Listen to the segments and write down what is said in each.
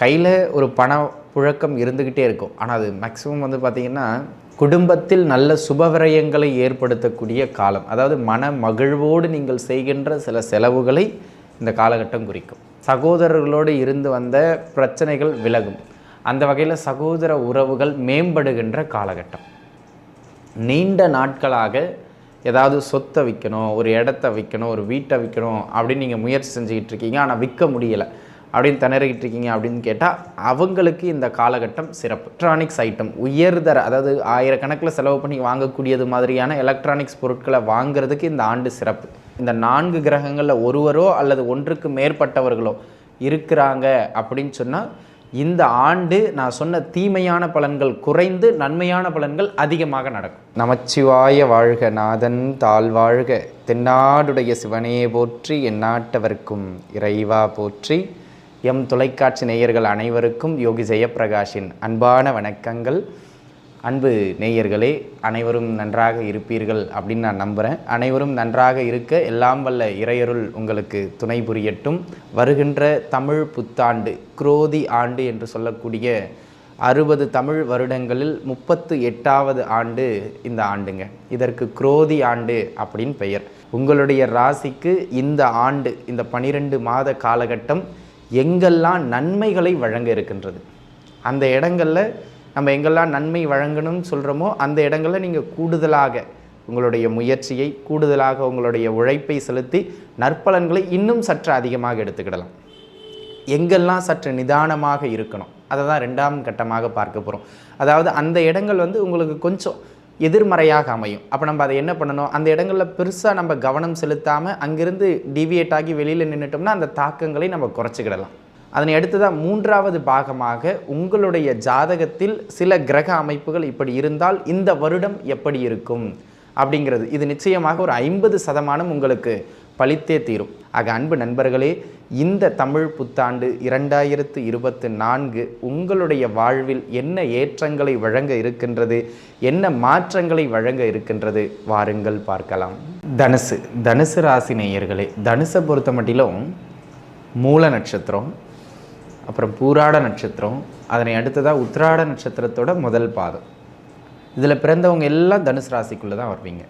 கையில் ஒரு பண புழக்கம் இருந்துக்கிட்டே இருக்கும். ஆனால் அது மேக்ஸிமம் வந்து பார்த்திங்கன்னா குடும்பத்தில் நல்ல சுபவிரயங்களை ஏற்படுத்தக்கூடிய காலம். அதாவது மன மகிழ்வோடு நீங்கள் செய்கின்ற சில செலவுகளை இந்த காலகட்டம் குறிக்கும். சகோதரர்களோடு இருந்து வந்த பிரச்சனைகள் விலகும். அந்த வகையில் சகோதர உறவுகள் மேம்படுகின்ற காலகட்டம். நீண்ட நாட்களாக ஏதாவது சொத்தை விற்கணும் ஒரு இடத்த விற்கணும் ஒரு வீட்டை விற்கணும் அப்படின்னு நீங்கள் முயற்சி செஞ்சுக்கிட்டு இருக்கீங்க. ஆனால் விற்க முடியலை. அப்படின்னு திணறிக்கிட்டு இருக்கீங்க அப்படின்னு கேட்டால் அவங்களுக்கு இந்த காலகட்டம் சிறப்பு. எலக்ட்ரானிக்ஸ் ஐட்டம் உயர்தர அதாவது ஆயிரக்கணக்கில் செலவு பண்ணி வாங்கக்கூடியது மாதிரியான எலக்ட்ரானிக்ஸ் பொருட்களை வாங்குறதுக்கு இந்த ஆண்டு சிறப்பு. இந்த நான்கு கிரகங்களில் ஒருவரோ அல்லது ஒன்றுக்கு மேற்பட்டவர்களோ இருக்கிறாங்க அப்படின்னு சொன்னால் இந்த ஆண்டு நான் சொன்ன தீமையான பலன்கள் குறைந்து நன்மையான பலன்கள் அதிகமாக நடக்கும். நமச்சிவாய வாழ்க நாதன் தாழ்வாழ்க. தென்னாடுடைய சிவனே போற்றி எந்நாட்டவர்க்கும் இறைவா போற்றி. எம் தொலைக்காட்சி நேயர்கள் அனைவருக்கும் யோகி ஜெயப்பிரகாஷின் அன்பான வணக்கங்கள். அன்பு நேயர்களே அனைவரும் நன்றாக இருப்பீர்கள் அப்படின்னு நான் நம்புகிறேன் அனைவரும் நன்றாக இருக்க எல்லாம் வல்ல இறையருள் உங்களுக்கு துணை புரியட்டும். வருகின்ற தமிழ் புத்தாண்டு குரோதி ஆண்டு என்று சொல்லக்கூடிய அறுபது தமிழ் வருடங்களில் முப்பத்து எட்டாவது ஆண்டு இந்த ஆண்டுங்க. இதற்கு குரோதி ஆண்டு அப்படின்னு பெயர். உங்களுடைய ராசிக்கு இந்த ஆண்டு இந்த பனிரெண்டு மாத காலகட்டம் எங்கெல்லாம் நன்மைகளை வழங்க இருக்கின்றது. அந்த இடங்களில் நம்ம எங்கெல்லாம் நன்மை வழங்கணும்னு சொல்கிறோமோ அந்த இடங்களில் நீங்கள் கூடுதலாக உங்களுடைய முயற்சியை கூடுதலாக உங்களுடைய உழைப்பை செலுத்தி நற்பலன்களை இன்னும் சற்று அதிகமாக எடுத்துக்கிடலாம். எங்கெல்லாம் சற்று நிதானமாக இருக்கணும் அதை தான் ரெண்டாம் கட்டமாக பார்க்க போகிறோம் அதாவது அந்த இடங்கள் வந்து உங்களுக்கு கொஞ்சம் எதிர்மறையாக அமையும். அப்போ நம்ம அதை என்ன பண்ணணும்? அந்த இடங்களில் பெருசாக நம்ம கவனம் செலுத்தாமல் அங்கிருந்து டிவியேட் ஆகி வெளியில் நின்றுட்டோம்னா அந்த தாக்கங்களை நம்ம குறைச்சிக்கிடலாம். அதனை அடுத்ததாக மூன்றாவது பாகமாக உங்களுடைய ஜாதகத்தில் சில கிரக அமைப்புகள் இப்படி இருந்தால் இந்த வருடம் எப்படி இருக்கும்? அப்படிங்கிறது. இது நிச்சயமாக ஒரு ஐம்பது சதமானம் உங்களுக்கு பழித்தே தீரும். ஆக அன்பு நண்பர்களே இந்த தமிழ் புத்தாண்டு இரண்டாயிரத்து இருபத்து நான்கு உங்களுடைய வாழ்வில் என்ன ஏற்றங்களை வழங்க இருக்கின்றது என்ன மாற்றங்களை வழங்க இருக்கின்றது வாருங்கள் பார்க்கலாம். தனுசு தனுசு ராசி நேயர்களே தனுசை பொறுத்த மட்டிலும் மூல நட்சத்திரம் அப்புறம் பூராட நட்சத்திரம் அதனை அடுத்ததாக உத்திராட நட்சத்திரத்தோட முதல் பாதம். இதில் பிறந்தவங்க எல்லாம் தனுசு ராசிக்குள்ளே தான் வருவீங்க.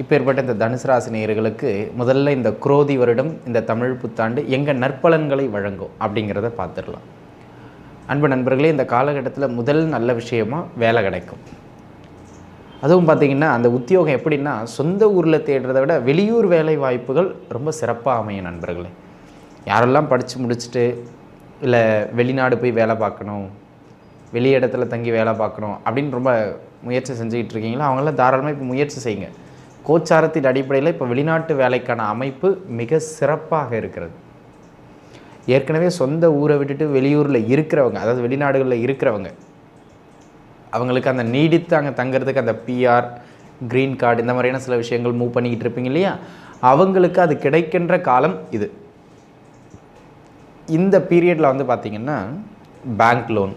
இப்போ ஏற்பட்ட இந்த தனுசு ராசி நேயர்களுக்கு முதல்ல இந்த குரோதி வருடம் இந்த தமிழ் புத்தாண்டு எங்கள் நற்பலன்களை வழங்கும் அப்படிங்கிறத பார்த்துடலாம். அன்பு நண்பர்களே இந்த காலகட்டத்தில் முதல் நல்ல விஷயமாக வேலை கிடைக்கும். அதுவும் பார்த்திங்கன்னா அந்த உத்தியோகம் எப்படின்னா சொந்த ஊரில் தேடுறத விட வெளியூர் வேலை வாய்ப்புகள் ரொம்ப சிறப்பாக அமையும் நண்பர்களே. யாரெல்லாம் படித்து முடிச்சுட்டு இல்லை வெளிநாடு போய் வேலை பார்க்கணும் வெளி இடத்துல தங்கி வேலை பார்க்கணும் அப்படின்னு ரொம்ப முயற்சி செஞ்சுக்கிட்டு இருக்கீங்களோ அவங்களாம் தாராளமாக இப்போ முயற்சி செய்யுங்க. கோச்சாரத்தின் அடிப்படையில் இப்போ வெளிநாட்டு வேலைக்கான அமைப்பு மிக சிறப்பாக இருக்கிறது. ஏற்கனவே சொந்த ஊரை விட்டுட்டு வெளியூரில் இருக்கிறவங்க அதாவது வெளிநாடுகளில் இருக்கிறவங்க அவங்களுக்கு அந்த நீடித்து அங்கே தங்குறதுக்கு அந்த பிஆர் க்ரீன் கார்டு இந்த மாதிரியான சில விஷயங்கள் மூவ் பண்ணிக்கிட்டு இருப்பீங்க இல்லையா? அவங்களுக்கு அது கிடைக்கின்ற காலம் இது. இந்த பீரியடில் வந்து பார்த்திங்கன்னா பேங்க் லோன்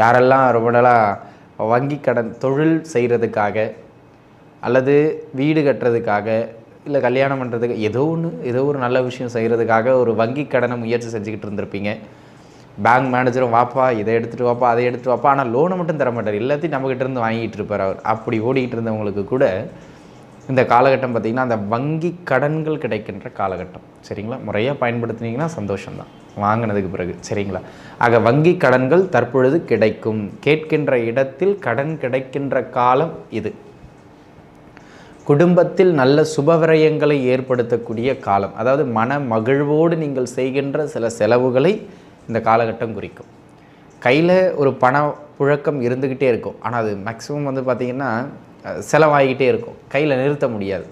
யாரெல்லாம் ரொம்ப நாளாக வங்கி கடன் தொழில் செய்கிறதுக்காக அல்லது வீடு கட்டுறதுக்காக இல்லை கல்யாணம் பண்ணுறதுக்கு ஏதோ ஒன்று ஏதோ ஒரு நல்ல விஷயம் செய்கிறதுக்காக ஒரு வங்கி கடனை முயற்சி செஞ்சுக்கிட்டு இருந்திருப்பீங்க. பேங்க் மேனேஜரும் வாப்பா இதை எடுத்துகிட்டு வாப்பா அதை எடுத்துகிட்டு வாப்பா ஆனால் லோனை மட்டும் தர மாட்டார் எல்லாத்தையும் நம்மக்கிட்ட இருந்து வாங்கிட்டு இருப்பார் அவர். அப்படி ஓடிக்கிட்டு இருந்தவங்களுக்கு கூட இந்த காலகட்டம் பார்த்திங்கன்னா அந்த வங்கி கடன்கள் கிடைக்கின்ற காலகட்டம். சரிங்களா? முறையாக பயன்படுத்தினீங்கன்னா சந்தோஷம்தான். வாங்கினதுக்கு பிறகு. சரிங்களா? ஆக வங்கி கடன்கள் தற்பொழுது கிடைக்கும். கேட்கின்ற இடத்தில் கடன் கிடைக்கின்ற காலம் இது. குடும்பத்தில் நல்ல சுபவிரயங்களை ஏற்படுத்தக்கூடிய காலம். அதாவது மன மகிழ்வோடு நீங்கள் செய்கின்ற சில செலவுகளை இந்த காலகட்டம் குறிக்கும். கையில் ஒரு பண புழக்கம் இருந்துக்கிட்டே இருக்கும். ஆனால் அது மேக்ஸிமம் வந்து பார்த்திங்கன்னா செலவாகிக்கிட்டே இருக்கும். கையில் நிறுத்த முடியாது.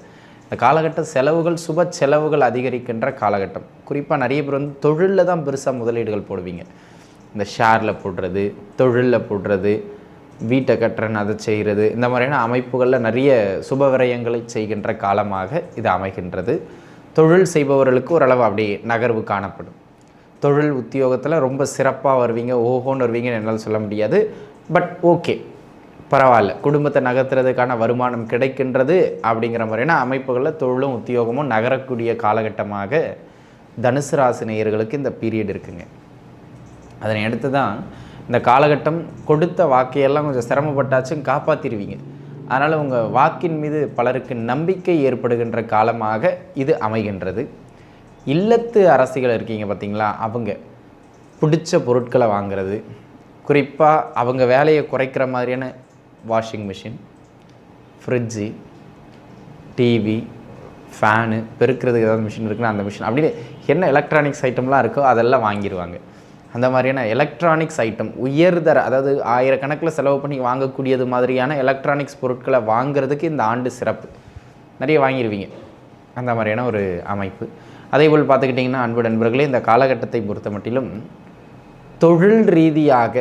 இந்த காலகட்ட செலவுகள் சுப செலவுகள் அதிகரிக்கின்ற காலகட்டம். குறிப்பாக நிறைய பேர் வந்து தொழிலில் தான் பெருசாக முதலீடுகள் போடுவீங்க. இந்த ஷேரில் போடுறது தொழிலில் போடுறது வீட்டை கட்டுறன் அதை செய்கிறது. இந்த மாதிரியான அமைப்புகளில் நிறைய சுப விரயங்களை செய்கின்ற காலமாக இது அமைகின்றது. தொழில் செய்பவர்களுக்கு ஓரளவு அப்படியே நகர்வு காணப்படும். தொழில் உத்தியோகத்தில் ரொம்ப சிறப்பாக வருவீங்க ஓஹோன்னு வருவீங்கன்னு என்னால் சொல்ல முடியாது. பட் ஓகே பரவாயில்ல. குடும்பத்தை நகர்த்துறதுக்கான வருமானம் கிடைக்கின்றது அப்படிங்கிற மாதிரியான அமைப்புகளில் தொழிலும் உத்தியோகமும் நகரக்கூடிய காலகட்டமாக தனுசு ராசி நேயர்களுக்கு இந்த பீரியட் இருக்குங்க. அதனை அடுத்து தான் இந்த காலகட்டம் கொடுத்த வாக்கையெல்லாம் கொஞ்சம் சிரமப்பட்டாச்சும் காப்பாற்றிடுவீங்க அதனால் உங்கள் வாக்கின் மீது பலருக்கு நம்பிக்கை ஏற்படுகின்ற காலமாக இது அமைகின்றது. இல்லத்து அரசிகள் இருக்கீங்க பார்த்தீங்களா அவங்க பிடிச்ச பொருட்களை வாங்குறது. குறிப்பாக அவங்க வேலையை குறைக்கிற மாதிரியான washing machine fridge TV fan பெருக்கிறதுக்கு ஏதாவது மிஷின் இருக்குன்னா அந்த மிஷின் அப்படின்னு என்ன எலக்ட்ரானிக்ஸ் ஐட்டம்லாம் இருக்கோ அதெல்லாம் வாங்கிடுவாங்க அந்த மாதிரியான எலக்ட்ரானிக்ஸ் ஐட்டம் உயர்தர அதாவது ஆயிரக்கணக்கில் செலவு பண்ணி வாங்கக்கூடியது மாதிரியான எலக்ட்ரானிக்ஸ் பொருட்களை வாங்குறதுக்கு இந்த ஆண்டு சிறப்பு. நிறைய வாங்கிடுவீங்க அந்த மாதிரியான ஒரு அமைப்பு. அதே போல் பார்த்துக்கிட்டிங்கன்னா அன்பு நண்பர்களே இந்த காலகட்டத்தை பொறுத்த மட்டிலும் தொழில் ரீதியாக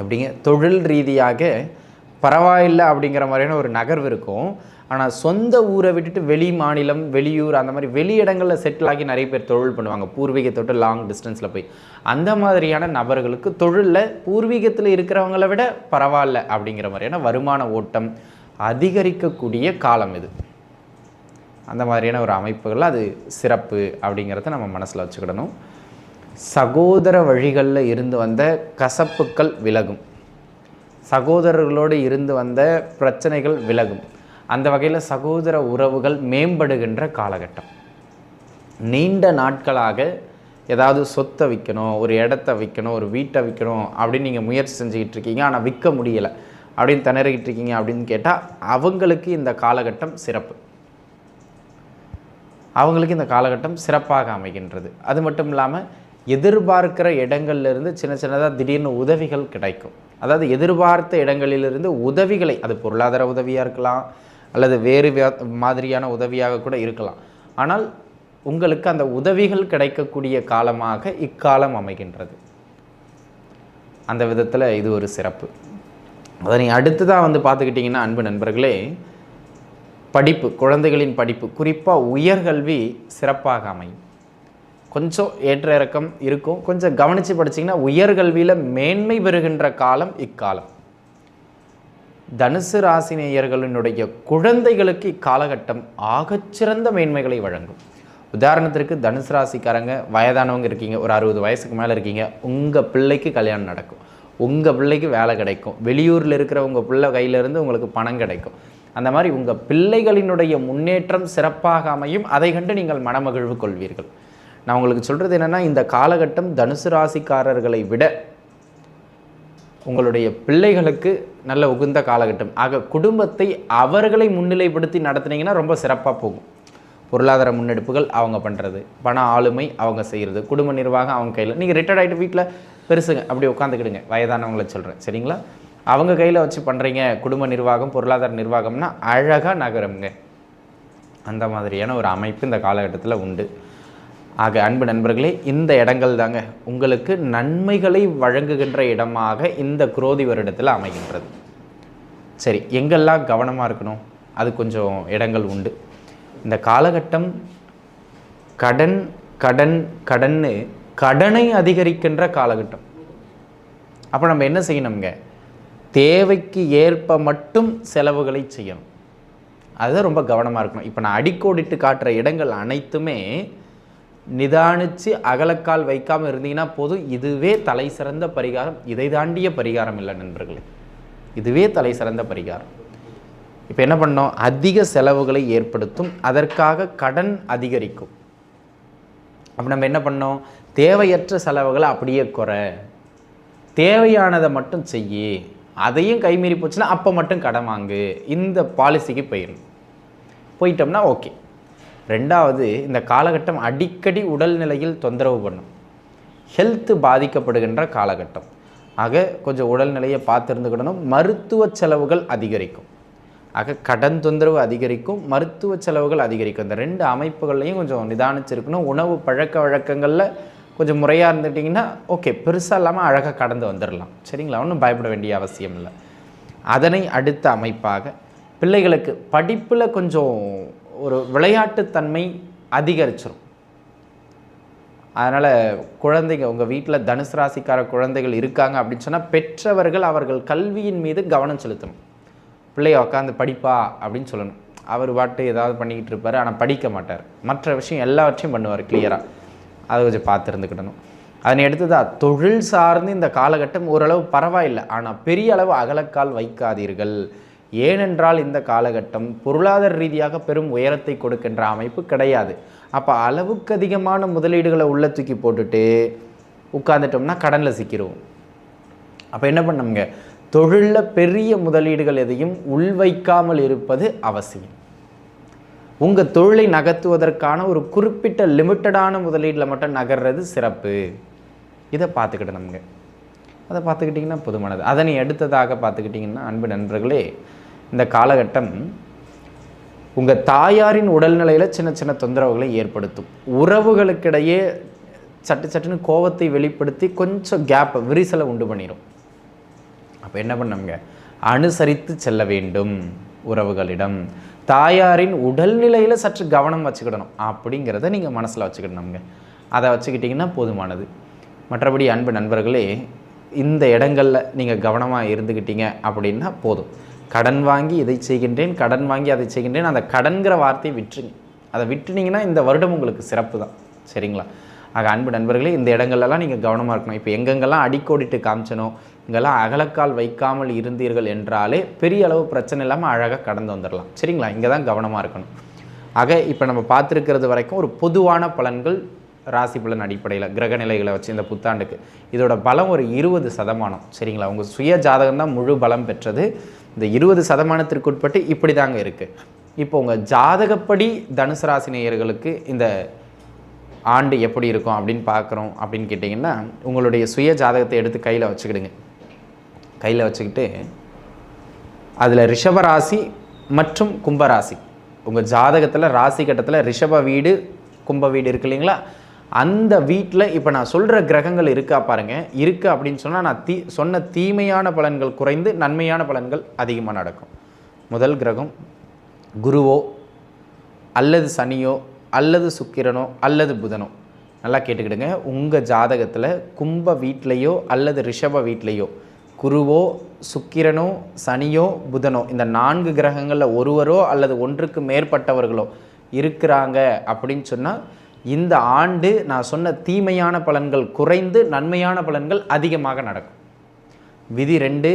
அப்படிங்க தொழில் ரீதியாக பரவாயில்லை அப்படிங்கிற மாதிரியான ஒரு நகர்வு இருக்கும். ஆனால் சொந்த ஊரை விட்டுட்டு வெளி மாநிலம் வெளியூர் அந்த மாதிரி வெளி இடங்களில் செட்டில் ஆகி நிறைய பேர் தொழில் பண்ணுவாங்க. பூர்வீகத்தோட்டு லாங் டிஸ்டன்ஸில் போய். அந்த மாதிரியான நபர்களுக்கு தொழிலில் பூர்வீகத்தில் இருக்கிறவங்கள விட பரவாயில்ல அப்படிங்கிற மாதிரியான வருமான ஓட்டம் அதிகரிக்கக்கூடிய காலம் இது. அந்த மாதிரியான ஒரு அமைப்புகள் அது சிறப்பு அப்படிங்கிறத நம்ம மனசில் வச்சுக்கிடணும். சகோதர வழிகளில் இருந்து வந்த கசப்புக்கள் விலகும். சகோதரர்களோடு இருந்து வந்த பிரச்சனைகள் விலகும். அந்த வகையில் சகோதர உறவுகள் மேம்படுகின்ற காலகட்டம். நீண்ட நாட்களாக ஏதாவது சொத்தை விற்கணும் ஒரு இடத்த விற்கணும் ஒரு வீட்டை விற்கணும் அப்படின்னு நீங்கள் முயற்சி செஞ்சுக்கிட்டு இருக்கீங்க. ஆனால் விற்க முடியலை அப்படின்னு திணறிக்கிட்டு இருக்கீங்க அப்படின்னு கேட்டால் அவங்களுக்கு இந்த காலகட்டம் சிறப்பு. அவங்களுக்கு இந்த காலகட்டம் சிறப்பாக அமைகின்றது. அது மட்டும் இல்லாமல் எதிர்பார்க்கிற இடங்கள்லேருந்து சின்ன சின்னதாக திடீர்னு உதவிகள் கிடைக்கும். அதாவது எதிர்பார்த்த இடங்களிலிருந்து உதவிகளை அது பொருளாதார உதவியாக இருக்கலாம் அல்லது வேறு மாதிரியான உதவியாக கூட இருக்கலாம். ஆனால் உங்களுக்கு அந்த உதவிகள் கிடைக்கக்கூடிய காலமாக இக்காலம் அமைகின்றது. அந்த விதத்தில் இது ஒரு சிறப்பு. அதனை அடுத்ததாக வந்து பார்த்துக்கிட்டிங்கன்னா அன்பு நண்பர்களே படிப்பு குழந்தைகளின் படிப்பு குறிப்பாக உயர்கல்வி சிறப்பாக அமையும். கொஞ்சம் ஏற்ற இறக்கம் இருக்கும். கொஞ்சம் கவனித்து படிச்சீங்கன்னா உயர்கல்வியில் மேன்மை பெறுகின்ற காலம் இக்காலம். தனுசு ராசினேயர்களினுடைய குழந்தைகளுக்கு இக்காலகட்டம் ஆகச்சிறந்த மேன்மைகளை வழங்கும். உதாரணத்திற்கு தனுசு ராசிக்காரங்க வயதானவங்க இருக்கீங்க ஒரு அறுபது வயசுக்கு மேலே இருக்கீங்க உங்கள் பிள்ளைக்கு கல்யாணம் நடக்கும். உங்கள் பிள்ளைக்கு வேலை கிடைக்கும். வெளியூரில் இருக்கிற உங்கள் பிள்ளை கையிலேருந்து உங்களுக்கு பணம் கிடைக்கும். அந்த மாதிரி உங்கள் பிள்ளைகளினுடைய முன்னேற்றம் சிறப்பாக அமையும். அதை கண்டு நீங்கள் மனமகிழ்வு கொள்வீர்கள். நான் உங்களுக்கு சொல்கிறது என்னென்னா இந்த காலகட்டம் தனுசு ராசிக்காரர்களை விட உங்களுடைய பிள்ளைகளுக்கு நல்ல உகுந்த காலகட்டம். ஆக குடும்பத்தை அவர்களை முன்னிலைப்படுத்தி நடத்துனீங்கன்னா ரொம்ப சிறப்பாக போகும். பொருளாதார முன்னெடுப்புகள் அவங்க பண்ணுறது பண ஆளுமை அவங்க செய்கிறது குடும்ப நிர்வாகம் அவங்க கையில். நீங்கள் ரிட்டையர்ட் ஆகிட்டு வீட்டில் பெருசுங்க அப்படி உட்காந்துக்கிடுங்க வயதானவங்கள சொல்கிறேன் சரிங்களா? அவங்க கையில் வச்சு பண்ணுறீங்க குடும்ப நிர்வாகம் பொருளாதார நிர்வாகம்னா அழகாக நகருங்க அந்த மாதிரியான ஒரு அமைப்பு இந்த காலகட்டத்தில் உண்டு. ஆக அன்பு நண்பர்களே இந்த இடங்கள் தாங்க உங்களுக்கு நன்மைகளை வழங்குகின்ற இடமாக இந்த குரோதி வருடத்தில் அமைகின்றது. சரி எங்கெல்லாம் கவனமாக இருக்கணும்? அது கொஞ்சம் இடங்கள் உண்டு. இந்த காலகட்டம் கடன் கடன் கடன்னு கடனை அதிகரிக்கின்ற காலகட்டம். அப்போ நம்ம என்ன செய்யணுங்க தேவைக்கு ஏற்ப மட்டும் செலவுகளை செய்யணும். அதுதான் ரொம்ப கவனமாக இருக்கணும். இப்போ நான் அடிக்கோடிட்டு காட்டுற இடங்கள் அனைத்துமே நிதானித்து அகலக்கால் வைக்காமல் இருந்தீங்கன்னா போதும். இதுவே தலை சிறந்த பரிகாரம். இதை தாண்டிய பரிகாரம் இல்லை நண்பர்களே. இதுவே தலை சிறந்த பரிகாரம். இப்போ என்ன பண்ணோம்? அதிக செலவுகளை ஏற்படுத்தும். அதற்காக கடன் அதிகரிக்கும். அப்போ நம்ம என்ன பண்ணோம்? தேவையற்ற செலவுகளை அப்படியே குறை. தேவையானதை மட்டும் செய்யி. அதையும் கைமீறி போச்சுன்னா அப்போ மட்டும் கடன் வாங்கு. இந்த பாலிசிக்கு போயிடும் போயிட்டோம்னா ஓகே ரெண்டாவது இந்த காலகட்டம் அடிக்கடி உடல்நிலையில் தொந்தரவு பண்ணும். ஹெல்த்து பாதிக்கப்படுகின்ற காலகட்டம். ஆக கொஞ்சம் உடல்நிலையை பார்த்து இருந்துக்கிடணும் மருத்துவ செலவுகள் அதிகரிக்கும். ஆக கடன் தொந்தரவு அதிகரிக்கும் மருத்துவ செலவுகள் அதிகரிக்கும். இந்த ரெண்டு அமைப்புகள்லையும் கொஞ்சம் நிதானிச்சிருக்கணும். உணவு பழக்க வழக்கங்களில் கொஞ்சம் முறையாக இருந்துட்டிங்கன்னா ஓகே பெருசாக இல்லாமல் அழகாக கடந்து வந்துடலாம் சரிங்களா? ஒன்றும் பயப்பட வேண்டிய அவசியம் இல்லை. அதனை அடுத்த அமைப்பாக பிள்ளைகளுக்கு படிப்பில் கொஞ்சம் ஒரு விளையாட்டுத்தன்மை அதிகரிச்சிடும் அதனால் குழந்தைங்க உங்கள் வீட்டில் தனுசு ராசிக்கார குழந்தைகள் இருக்காங்க அப்படின்னு சொன்னால் பெற்றவர்கள் அவர்கள் கல்வியின் மீது கவனம் செலுத்தணும். பிள்ளைய உட்காந்து படிப்பா அப்படின்னு சொல்லணும். அவர் பாட்டு ஏதாவது பண்ணிக்கிட்டு இருப்பார் ஆனால் படிக்க மாட்டார். மற்ற விஷயம் எல்லாவற்றையும் பண்ணுவார் கிளியராக அதை கொஞ்சம் பார்த்து இருந்துக்கிடணும். அதனை அடுத்ததா தொழில் சார்ந்து இந்த காலகட்டம் ஓரளவு பரவாயில்லை. ஆனால் பெரிய அளவு அகலக்கால் வைக்காதீர்கள். ஏனென்றால் இந்த காலகட்டம் பொருளாதார ரீதியாக பெரும் உயரத்தை கொடுக்கின்ற அமைப்பு கிடையாது. அப்போ அளவுக்கு அதிகமான முதலீடுகளை உள்ள தூக்கி போட்டுட்டு உட்காந்துட்டோம்னா கடனில் சிக்கிடுவோம் அப்போ என்ன பண்ணுங்க தொழிலில் பெரிய முதலீடுகள் எதையும் உள்வைக்காமல் இருப்பது அவசியம். உங்கள் தொழிலை நகர்த்துவதற்கான ஒரு குறிப்பிட்ட லிமிட்டடான முதலீட்டில் மட்டும் நகர்றது சிறப்பு. இதை பார்த்துக்கிடணுங்க அதை பார்த்துக்கிட்டிங்கன்னா பொதுமானது. அதனை அடுத்ததாக பார்த்துக்கிட்டிங்கன்னா அன்பு நண்பர்களே இந்த காலகட்டம் உங்கள் தாயாரின் உடல்நிலையில் சின்ன சின்ன தொந்தரவுகளை ஏற்படுத்தும். உறவுகளுக்கிடையே சட்டு சட்டுன்னு கோவத்தை வெளிப்படுத்தி கொஞ்சம் கேப்பை விரிசலை உண்டு பண்ணிடும் அப்போ என்ன பண்ணுங்க? அனுசரித்து செல்ல வேண்டும் உறவுகளிடம். தாயாரின் உடல்நிலையில் சற்று கவனம் வச்சுக்கிடணும். அப்படிங்கிறத நீங்கள் மனசில் வச்சுக்கிடணுங்க. அதை வச்சுக்கிட்டிங்கன்னா போதுமானது. மற்றபடி அன்பு நண்பர்களே இந்த இடங்களில் நீங்கள் கவனமாக இருந்துக்கிட்டீங்க அப்படின்னா போதும். கடன் வாங்கி இதை செய்கின்றேன் கடன் வாங்கி அதை செய்கின்றேன் அந்த கடன்கிற வார்த்தையை விட்டுருங்க. அதை விட்டுனீங்கன்னா இந்த வருடம் உங்களுக்கு சிறப்பு தான். சரிங்களா? ஆக அன்பு நண்பர்களே இந்த இடங்கள்லாம் நீங்கள் கவனமாக இருக்கணும். இப்போ எங்கெங்கெல்லாம் அடிக்கோடிட்டு காமிச்சனோ இங்கெல்லாம் அகலக்கால் வைக்காமல் இருந்தீர்கள் என்றாலே பெரிய அளவு பிரச்சனை இல்லாமல் அழகாக கடந்து வந்துடலாம் சரிங்களா? இங்கே தான் கவனமாக இருக்கணும். ஆக இப்போ நம்ம பார்த்துருக்கிறது வரைக்கும் ஒரு பொதுவான பலன்கள் ராசி பலன் அடிப்படையில் கிரக நிலைகளை வச்சு இந்த புத்தாண்டுக்கு. இதோட பலம் ஒரு இருபது சதமானம். சரிங்களா? உங்கள் சுய ஜாதகம் தான் முழு பலம் பெற்றது. இந்த இருபது சதமானத்திற்கு உட்பட்டு இப்படி தாங்க இருக்குது இப்போ உங்கள் ஜாதகப்படி தனுசு ராசி நேயர்களுக்கு இந்த ஆண்டு எப்படி இருக்கும் அப்படின்னு பார்க்குறோம் அப்படின்னு கேட்டிங்கன்னா உங்களுடைய சுய ஜாதகத்தை எடுத்து கையில் வச்சுக்கிடுங்க. கையில் வச்சுக்கிட்டு அதில் ரிஷபராசி மற்றும் கும்பராசி உங்கள் ஜாதகத்தில் ராசி கட்டத்தில் ரிஷப வீடு கும்ப வீடு இருக்கு இல்லைங்களா? அந்த வீட்டில் இப்போ நான் சொல்கிற கிரகங்கள் இருக்கா பாருங்க. இருக்கு அப்படின்னு சொன்னால் நான் தீ சொன்ன தீமையான பலன்கள் குறைந்து நன்மையான பலன்கள் அதிகமாக நடக்கும். முதல் கிரகம் குருவோ அல்லது சனியோ அல்லது சுக்கிரனோ அல்லது புதனோ. நல்லா கேட்டுக்கிடுங்க. உங்கள் ஜாதகத்தில் கும்ப வீட்லேயோ அல்லது ரிஷப வீட்லேயோ குருவோ சுக்கிரனோ சனியோ புதனோ இந்த நான்கு கிரகங்களில் ஒருவரோ அல்லது ஒன்றுக்கு மேற்பட்டவர்களோ இருக்கிறாங்க அப்படின்னு சொன்னால் இந்த ஆண்டு நான் சொன்ன தீமையான பலன்கள் குறைந்து நன்மையான பலன்கள் அதிகமாக நடக்கும். விதி ரெண்டு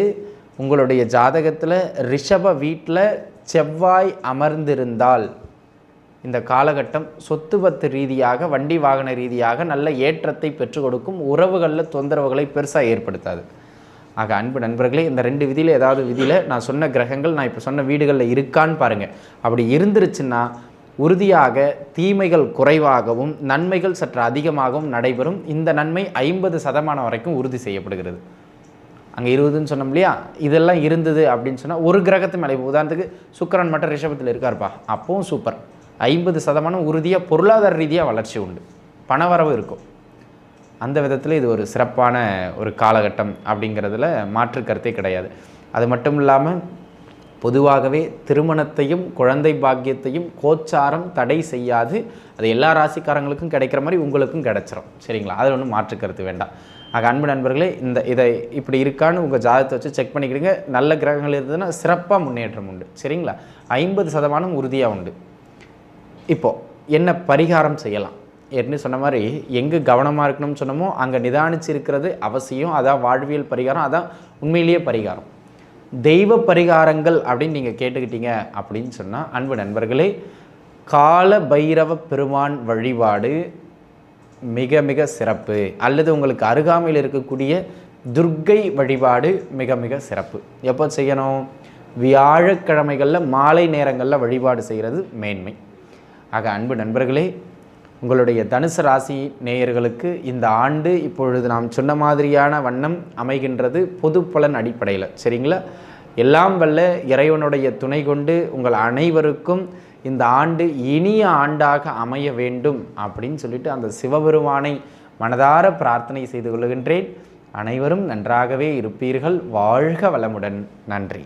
உங்களுடைய ஜாதகத்தில் ரிஷப வீட்டில் செவ்வாய் அமர்ந்திருந்தால் இந்த காலகட்டம் சொத்துபத்து ரீதியாக வண்டி வாகன ரீதியாக நல்ல ஏற்றத்தை பெற்றுக் கொடுக்கும். உறவுகளில் தொந்தரவுகளை பெருசாக ஏற்படுத்தாது. ஆக அன்பு நண்பர்களே இந்த ரெண்டு விதியில் ஏதாவது விதியில் நான் சொன்ன கிரகங்கள் நான் இப்போ சொன்ன வீடுகளில் இருக்கான்னு பாருங்கள் அப்படி இருந்துருச்சுன்னா உறுதியாக தீமைகள் குறைவாகவும் நன்மைகள் சற்று அதிகமாகவும் நடைபெறும். இந்த நன்மை ஐம்பது சதமானம் வரைக்கும் உறுதி செய்யப்படுகிறது. அங்கே இருபதுன்னு சொன்னோம் இல்லையா? இதெல்லாம் இருந்தது அப்படின்னு சொன்னால் ஒரு கிரகத்து மேலே உதாரணத்துக்கு சுக்கரன் மட்டும் ரிஷபத்தில் இருக்காருப்பா. அப்பவும் சூப்பர். ஐம்பது சதமானம் உறுதியாக பொருளாதார ரீதியாக வளர்ச்சி உண்டு. பணவரவு இருக்கும். அந்த விதத்தில் இது ஒரு சிறப்பான ஒரு காலகட்டம் அப்படிங்கிறதுல மாற்று கருத்தே கிடையாது. அது மட்டும் இல்லாமல் பொதுவாகவே திருமணத்தையும் குழந்தை பாக்கியத்தையும் கோச்சாரம் தடை செய்யாது. அது எல்லா ராசிக்காரங்களுக்கும் கிடைக்கிற மாதிரி உங்களுக்கும் கிடைச்சிரும். சரிங்களா? அதில் ஒன்றும் மாற்று கருத்து வேண்டாம். ஆக அன்பு நண்பர்களே இந்த இதை இப்படி இருக்கான்னு உங்கள் ஜாதகத்தை வச்சு செக் பண்ணிக்கிடுங்க. நல்ல கிரகங்கள் இருந்ததுன்னா சிறப்பாக முன்னேற்றம் உண்டு. சரிங்களா? ஐம்பது சதமானம் உறுதியாக உண்டு. இப்போது என்ன பரிகாரம் செய்யலாம்? ஏற்கனவே சொன்ன மாதிரி எங்கே கவனமாக இருக்கணும்னு சொன்னமோ அங்கே நிதானிச்சு இருக்கிறது அவசியம். அதான் வாழ்வியல் பரிகாரம். அதான் உண்மையிலேயே பரிகாரம். தெய்வ பரிகாரங்கள் அப்படின்னு நீங்கள் கேட்டுக்கிட்டீங்க அப்படின்னு சொன்னால் அன்பு நண்பர்களே கால பைரவ பெருமான் வழிபாடு மிக மிக சிறப்பு. அல்லது உங்களுக்கு அருகாமையில் இருக்கக்கூடிய துர்க்கை வழிபாடு மிக மிக சிறப்பு. எப்போ செய்யணும்? வியாழக்கிழமைகளில் மாலை நேரங்களில் வழிபாடு செய்கிறது மேன்மை. ஆக அன்பு நண்பர்களே உங்களுடைய தனுசு ராசி நேயர்களுக்கு இந்த ஆண்டு இப்பொழுது நாம் சொன்ன மாதிரியான வண்ணம் அமைகின்றது பொது பலன் அடிப்படையில். சரிங்களா? எல்லாம் வல்ல இறைவனுடைய துணை கொண்டு உங்கள் அனைவருக்கும் இந்த ஆண்டு இனிய ஆண்டாக அமைய வேண்டும் அப்படின்னு சொல்லிட்டு அந்த சிவபெருமானை மனதார பிரார்த்தனை செய்து கொள்கின்றேன். அனைவரும் நன்றாகவே இருப்பீர்கள். வாழ்க வளமுடன். நன்றி.